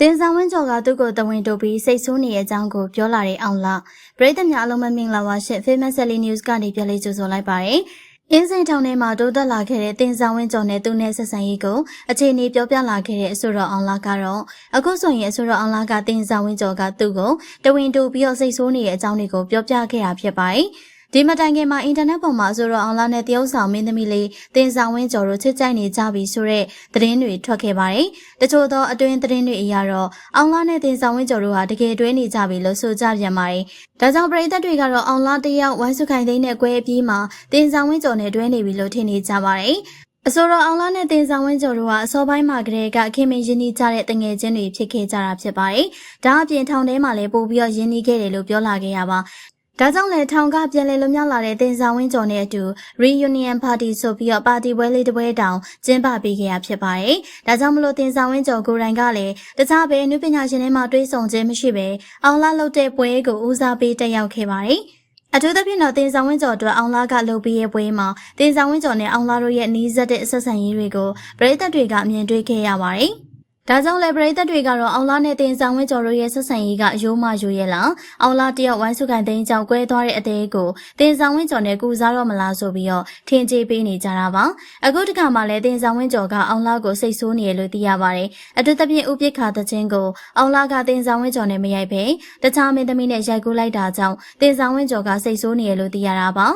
တင်ဆောင်ဝင်းကျော်ကသူ့ကိုတဝင်းတို့ပြီးစိတ်ဆိုးနေတဲ့အကြောင်းကိုပြောလာတဲ့အောင်လာပရိသတ်များအလုံးမမင်္ဂလာပါရှင် Famous Sally News ကနေပြန်လေးကြိုဆိုလိုက်ပါရစေ။အင်းစိန်ထောင်ထဲမှာတိုးတက်လာခဲ့တဲ့တင်ဆောင်ဝင်းကျော်နဲ့သူနဲ့ဆက်ဆံရေးကိုအခြေအနေပြောပြလာခဲ့တဲ့အဆိုတော်အောင်လာကတော့အခုဆိုရင်အဆိုတော်အောင်လာကတင်ဆောင်ဝင်းကျော်ကသူ့ကိုတဝင်းတို့ပြီးတော့စိတ်ဆိုးနေတဲ့အကြောင်းတွေကိုပြောပြခဲ့တာဖြစ်ပါတယ်။ ဒီမတိုင်ခင်မှာအင်တာနက်ပေါ်မှာဆိုတော့အွန်လိုင်းနဲ့တရုတ်ဆောင်မင်းသမီးလေးတင်ဆောင်ဝင်းကျော်တို့ချစ်ကြိုက်နေကြပြီဆိုတဲ့သတင်းတွေထွက်ခဲ့ပါတယ်။တချို့သောအတွင်းသတင်းတွေအရတော့အွန်လိုင်းနဲ့တင်ဆောင်ဝင်းကျော်တို့ဟာတကယ်တွဲနေကြပြီလို့ဆိုကြပြန်ပါတယ်။ဒါကြောင့်ပရိသတ်တွေကတော့အွန်လိုင်းတယောက်ဝိုင်းစုခိုင်သိန်းနဲ့ကွဲအပြီးမှာတင်ဆောင်ဝင်းကျော်နဲ့တွဲနေပြီလို့ထင်နေကြပါတယ်။အစိုးရအောင်လာနဲ့တင်ဆောင်ဝင်းကျော်တို့ကအစောပိုင်းမှာကတည်းကခင်မင်းရင်းနှီးကြတဲ့တငယ်ချင်းတွေဖြစ်ခဲ့ကြတာဖြစ်ပါတယ်။ဒါအပြင်ထောင်ထဲမှာလည်းပို့ပြီးတော့ရင်းနှီးခဲ့တယ်လို့ပြောလာခဲ့ရပါ ဒါကြောင့်လည်းထောင်ကပြန်လည်လွတ်မြောက်လာတဲ့တင်ဆောင်ဝင်းကျော်နဲ့အတူ reunion party ဆိုပြီးတော့ပါတီပွဲလေးတစ်ပွဲတောင်ကျင်းပပေးခဲ့ရဖြစ်ပါတယ်။ဒါကြောင့်မလို့တင်ဆောင်ဝင်းကျော်ကိုယ်တိုင်ကလည်းတခြားဘယ်နုပညာရှင်တွေမှတွေးဆုံခြင်းမရှိဘဲအောင်လာလုပ်တဲ့ပွဲကိုဦးစားပေးတက်ရောက်ခဲ့ပါတယ်။အထူးသဖြင့်တော့တင်ဆောင်ဝင်းကျော်အတွက်အောင်လာကလုပ်ပြီးရဲ့ပွဲမှာတင်ဆောင်ဝင်းကျော်နဲ့အောင်လာတို့ရဲ့နီးစပ်တဲ့ဆက်ဆံရေးတွေကိုပရိသတ်တွေကမြင်တွေ့ခဲ့ရပါတယ်။ ဒါကြောင့်လည်းပရိသတ်တွေကတော့အောင်လာနဲ့တင်ဆောင်ဝင်းကျော်တို့ရဲ့ဆက်ဆံရေးကအယိုးမယိုရဲ့လားအောင်လာတယောက်ဝိုင်းစုခံသိန်းကြောင့်ကွဲသွားတဲ့အသေးကိုတင်ဆောင်ဝင်းကျော်နဲ့ကူစားတော့မလားဆိုပြီးတော့ထင်ကြေးပေးနေကြတာပါအခုတခါမှလည်းတင်ဆောင်ဝင်းကျော်ကအောင်လာကိုစိတ်ဆိုးနေရလို့သိရပါတယ်အထူးသဖြင့်ဥပိ္ပခာတခြင်းကိုအောင်လာကတင်ဆောင်ဝင်းကျော်နဲ့မရိုက်ပဲတခြားမင်းသမီးနဲ့ရိုက်ကူးလိုက်တာကြောင့်တင်ဆောင်ဝင်းကျော်ကစိတ်ဆိုးနေရလို့သိရတာပါ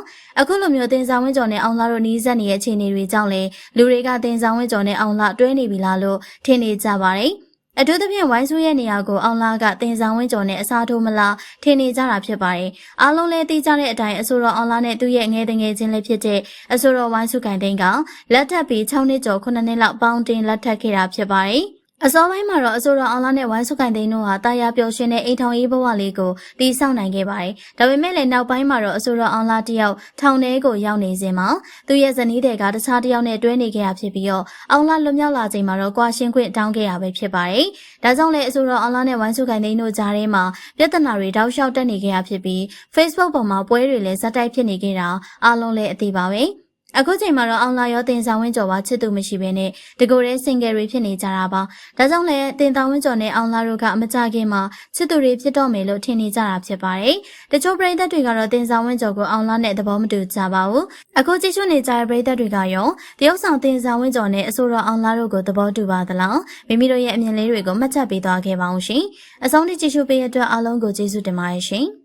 အခုလိုမျိုးတင်ဆောင်ဝင်းကျော်နဲ့အောင်လာတို့နီးစပ်နေတဲ့အခြေအနေတွေကြောင့်လေလူတွေကတင်ဆောင်ဝင်းကျော်နဲ့အောင်လာတွဲနေပြီလားလို့ထင်နေကြပါတယ်အထူးသဖြင့်ဝိုင်းဆူရဲ့နေရာကိုအောင်လာကတင်ဆောင်ဝင်းကျော်နဲ့အစားထိုးမလားထင်နေကြတာဖြစ်ပါတယ်။အားလုံးလည်းသိကြတဲ့အတိုင်းအဆိုတော်အောင်လာနဲ့သူ့ရဲ့ငယ်တငယ်ချင်းလေးဖြစ်တဲ့အဆိုတော်ဝိုင်းဆူကန်တိန်ကလက်ထပ်ပြီး6နှစ်ကျော်9နှစ်လောက်ပေါင်းတင်လက်ထပ်ခဲ့တာဖြစ်ပါတယ်။ အစောပိုင်းမှာတော့အဆိုတော်အောင်လာနဲ့ဝိုင်းစုခိုင်သိန်းတို့ဟာတာယာပျော်ရွှင်တဲ့အိမ်ထောင်ရေးဘဝလေးကိုတည်ဆောက်နိုင်ခဲ့ပါတယ်။ဒါပေမဲ့လည်းနောက်ပိုင်းမှာတော့အဆိုတော်အောင်လာတယောက်ထောင်ထဲကိုရောက်နေစဉ်မှာသူရဲ့ဇနီးတွေကတခြားတယောက်နဲ့တွဲနေခဲ့ရဖြစ်ပြီးတော့အောင်လာလွတ်မြောက်လာချိန်မှာတော့ကွာရှင်းခွင့်တောင်းခဲ့ရပဲဖြစ်ပါတယ်။ဒါကြောင့်လည်းအဆိုတော်အောင်လာနဲ့ဝိုင်းစုခိုင်သိန်းတို့ကြားထဲမှာပြဿနာတွေတောက်လျှောက်တက်နေခဲ့ရဖြစ်ပြီး Facebook ပေါ်မှာပွဲတွေလည်းဇက်တိုက်ဖြစ်နေခဲ့တာအားလုံးလည်းအသိပါပဲ။ အခုချိန်မှာတော့အောင်လာရောတင်ဆောင်ဝင်းကျော်ပါချစ်သူမရှိဘဲနဲ့တကိုယ်ရဲစင်ကယ်တွေဖြစ်နေကြတာပါဒါကြောင့်လည်းတင်ဆောင်ဝင်းကျော်နဲ့အောင်လာတို့ကအမကြခင်မှာချစ်သူတွေဖြစ်တော့မယ်လို့ထင်နေကြတာဖြစ်ပါတယ်တချို့ပရိသတ်တွေကတော့တင်ဆောင်ဝင်းကျော်ကိုအောင်လာနဲ့သဘောမတူကြပါဘူးအခုကြည့်ရှုနေကြတဲ့ပရိသတ်တွေကရောတရုတ်ဆောင်တင်ဆောင်ဝင်းကျော်နဲ့အဆိုတော်အောင်လာတို့ကိုသဘောတူပါသလားမိမိတို့ရဲ့အမြင်လေးတွေကိုမှတ်ချက်ပေးသွားခဲ့ပါအောင်ရှင်အဆုံးထိကြည့်ရှုပေးတဲ့အတွက်အားလုံးကိုကျေးဇူးတင်ပါတယ်ရှင်